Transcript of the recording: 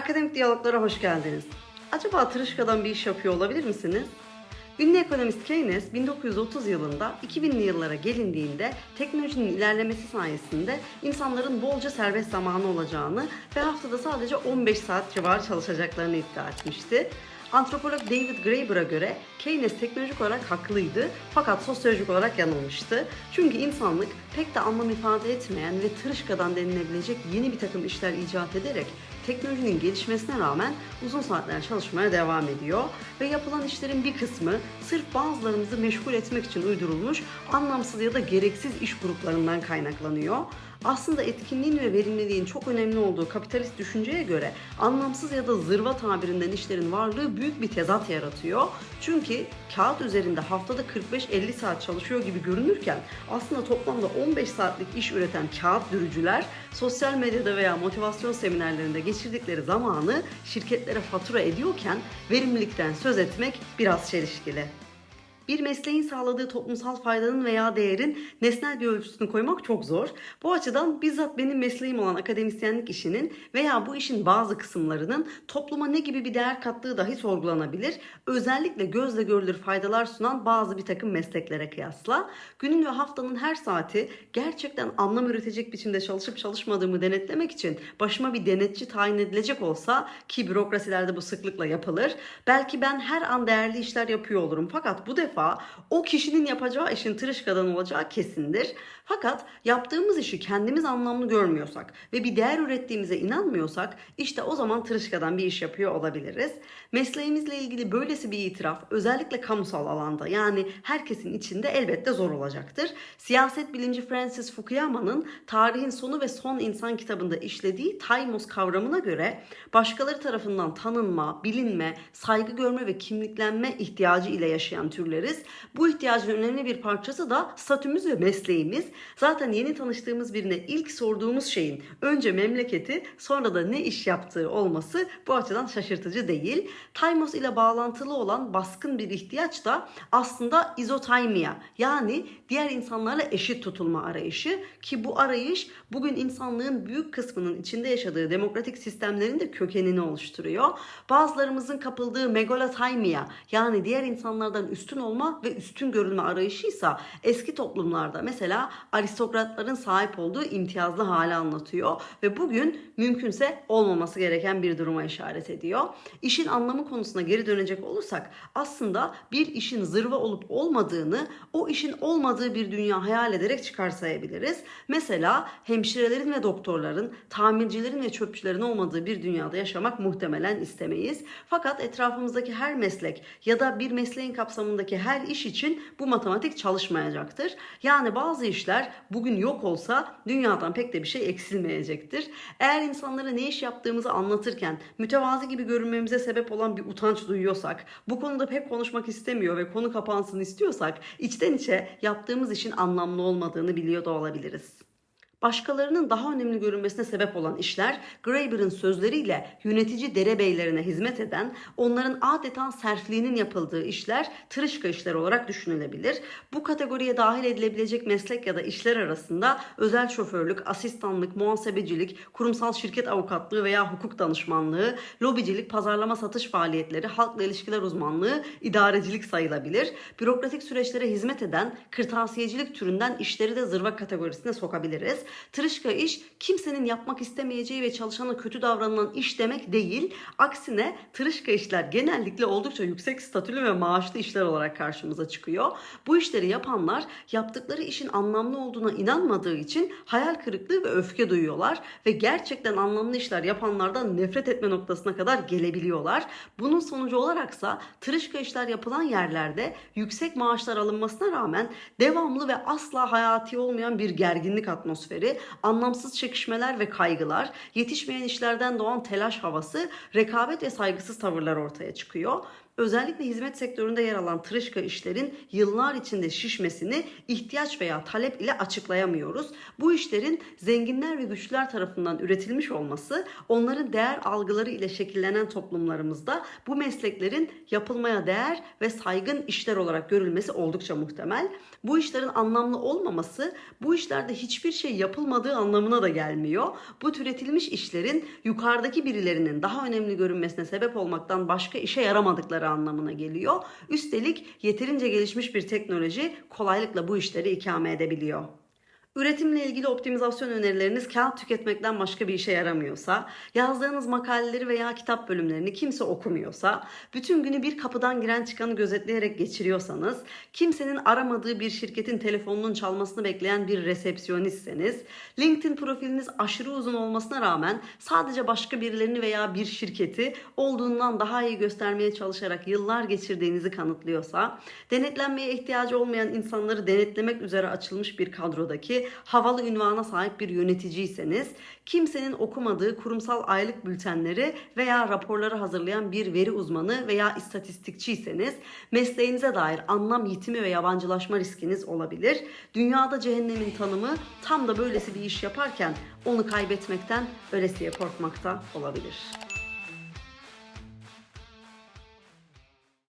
Akademik diyaloglara hoş geldiniz. Acaba tırışkadan bir iş yapıyor olabilir misiniz? Ünlü ekonomist Keynes 1930 yılında 2000'li yıllara gelindiğinde teknolojinin ilerlemesi sayesinde insanların bolca serbest zamanı olacağını ve haftada sadece 15 saat civarı çalışacaklarını iddia etmişti. Antropolog David Graeber'a göre Keynes teknolojik olarak haklıydı fakat sosyolojik olarak yanılmıştı. Çünkü insanlık pek de anlam ifade etmeyen ve tırışkadan denilebilecek yeni bir takım işler icat ederek teknolojinin gelişmesine rağmen uzun saatler çalışmaya devam ediyor ve yapılan işlerin bir kısmı sırf bazılarımızı meşgul etmek için uydurulmuş anlamsız ya da gereksiz iş gruplarından kaynaklanıyor. Aslında etkinliğin ve verimliliğin çok önemli olduğu kapitalist düşünceye göre anlamsız ya da zırva tabirinden işlerin varlığı büyük bir tezat yaratıyor. Çünkü kağıt üzerinde haftada 45-50 saat çalışıyor gibi görünürken aslında toplamda 15 saatlik iş üreten kağıt dürücüler sosyal medyada veya motivasyon seminerlerinde geçirdikleri zamanı şirketlere fatura ediyorken verimlilikten söz etmek biraz çelişkili. Bir mesleğin sağladığı toplumsal faydanın veya değerin nesnel bir ölçüsünü koymak çok zor. Bu açıdan bizzat benim mesleğim olan akademisyenlik işinin veya bu işin bazı kısımlarının topluma ne gibi bir değer kattığı dahi sorgulanabilir. Özellikle gözle görülür faydalar sunan bazı bir takım mesleklere kıyasla. Günün ve haftanın her saati gerçekten anlam üretecek biçimde çalışıp çalışmadığımı denetlemek için başıma bir denetçi tayin edilecek olsa ki bürokrasilerde bu sıklıkla yapılır. Belki ben her an değerli işler yapıyor olurum fakat bu defa o kişinin yapacağı işin tırışkadan olacağı kesindir. Fakat yaptığımız işi kendimiz anlamlı görmüyorsak ve bir değer ürettiğimize inanmıyorsak işte o zaman tırışkadan bir iş yapıyor olabiliriz. Mesleğimizle ilgili böylesi bir itiraf özellikle kamusal alanda yani herkesin içinde elbette zor olacaktır. Siyaset bilimci Francis Fukuyama'nın Tarihin Sonu ve Son İnsan kitabında işlediği taimos kavramına göre başkaları tarafından tanınma, bilinme, saygı görme ve kimliklenme ihtiyacı ile yaşayan türleriz. Bu ihtiyacın önemli bir parçası da statümüz ve mesleğimiz. Zaten yeni tanıştığımız birine ilk sorduğumuz şeyin önce memleketi sonra da ne iş yaptığı olması bu açıdan şaşırtıcı değil. Taimos ile bağlantılı olan baskın bir ihtiyaç da aslında izotaimia yani diğer insanlarla eşit tutulma arayışı ki bu arayış bugün insanlığın büyük kısmının içinde yaşadığı demokratik sistemlerin de kökenini oluşturuyor. Bazılarımızın kapıldığı megalotaimia yani diğer insanlardan üstün olma ve üstün görülme arayışıysa eski toplumlarda mesela aristokratların sahip olduğu imtiyazlı hali anlatıyor ve bugün mümkünse olmaması gereken bir duruma işaret ediyor. İşin anlamı konusuna geri dönecek olursak aslında bir işin zırva olup olmadığını o işin olmadığı bir dünya hayal ederek çıkarsayabiliriz. Mesela hemşirelerin ve doktorların, tamircilerin ve çöpçülerin olmadığı bir dünyada yaşamak muhtemelen istemeyiz. Fakat etrafımızdaki her meslek ya da bir mesleğin kapsamındaki her iş için bu matematik çalışmayacaktır. Yani bazı işler bugün yok olsa dünyadan pek de bir şey eksilmeyecektir. Eğer insanlara ne iş yaptığımızı anlatırken mütevazi gibi görünmemize sebep olan bir utanç duyuyorsak, bu konuda pek konuşmak istemiyor ve konu kapansın istiyorsak içten içe yaptığımız işin anlamlı olmadığını biliyor da olabiliriz. Başkalarının daha önemli görünmesine sebep olan işler Graeber'ın sözleriyle yönetici derebeylerine hizmet eden, onların adeta serfliğinin yapıldığı işler tırışka işler olarak düşünülebilir. Bu kategoriye dahil edilebilecek meslek ya da işler arasında özel şoförlük, asistanlık, muhasebecilik, kurumsal şirket avukatlığı veya hukuk danışmanlığı, lobicilik, pazarlama satış faaliyetleri, halkla ilişkiler uzmanlığı, idarecilik sayılabilir. Bürokratik süreçlere hizmet eden kırtasiyecilik türünden işleri de zırva kategorisine sokabiliriz. Tırışka iş kimsenin yapmak istemeyeceği ve çalışana kötü davranılan iş demek değil. Aksine tırışka işler genellikle oldukça yüksek statülü ve maaşlı işler olarak karşımıza çıkıyor. Bu işleri yapanlar yaptıkları işin anlamlı olduğuna inanmadığı için hayal kırıklığı ve öfke duyuyorlar ve gerçekten anlamlı işler yapanlardan nefret etme noktasına kadar gelebiliyorlar. Bunun sonucu olaraksa tırışka işler yapılan yerlerde yüksek maaşlar alınmasına rağmen devamlı ve asla hayati olmayan bir gerginlik atmosferi, anlamsız çekişmeler ve kaygılar, yetişmeyen işlerden doğan telaş havası, rekabet ve saygısız tavırlar ortaya çıkıyor. Özellikle hizmet sektöründe yer alan tırışka işlerin yıllar içinde şişmesini ihtiyaç veya talep ile açıklayamıyoruz. Bu işlerin zenginler ve güçlüler tarafından üretilmiş olması, onların değer algıları ile şekillenen toplumlarımızda bu mesleklerin yapılmaya değer ve saygın işler olarak görülmesi oldukça muhtemel. Bu işlerin anlamlı olmaması, bu işlerde hiçbir şey yapılmadığı anlamına da gelmiyor. Bu türetilmiş işlerin yukarıdaki birilerinin daha önemli görünmesine sebep olmaktan başka işe yaramadıkları anlamına geliyor. Üstelik yeterince gelişmiş bir teknoloji kolaylıkla bu işleri ikame edebiliyor. Üretimle ilgili optimizasyon önerileriniz kağıt tüketmekten başka bir işe yaramıyorsa, yazdığınız makaleleri veya kitap bölümlerini kimse okumuyorsa, bütün günü bir kapıdan giren çıkanı gözetleyerek geçiriyorsanız, kimsenin aramadığı bir şirketin telefonunun çalmasını bekleyen bir resepsiyonistseniz, LinkedIn profiliniz aşırı uzun olmasına rağmen sadece başka birilerini veya bir şirketi olduğundan daha iyi göstermeye çalışarak yıllar geçirdiğinizi kanıtlıyorsa, denetlenmeye ihtiyacı olmayan insanları denetlemek üzere açılmış bir kadrodaki havalı ünvana sahip bir yöneticiyseniz, kimsenin okumadığı kurumsal aylık bültenleri veya raporları hazırlayan bir veri uzmanı veya istatistikçiyseniz, mesleğinize dair anlam yitimi ve yabancılaşma riskiniz olabilir. Dünyada cehennemin tanımı tam da böylesi bir iş yaparken onu kaybetmekten ölesiye korkmakta olabilir.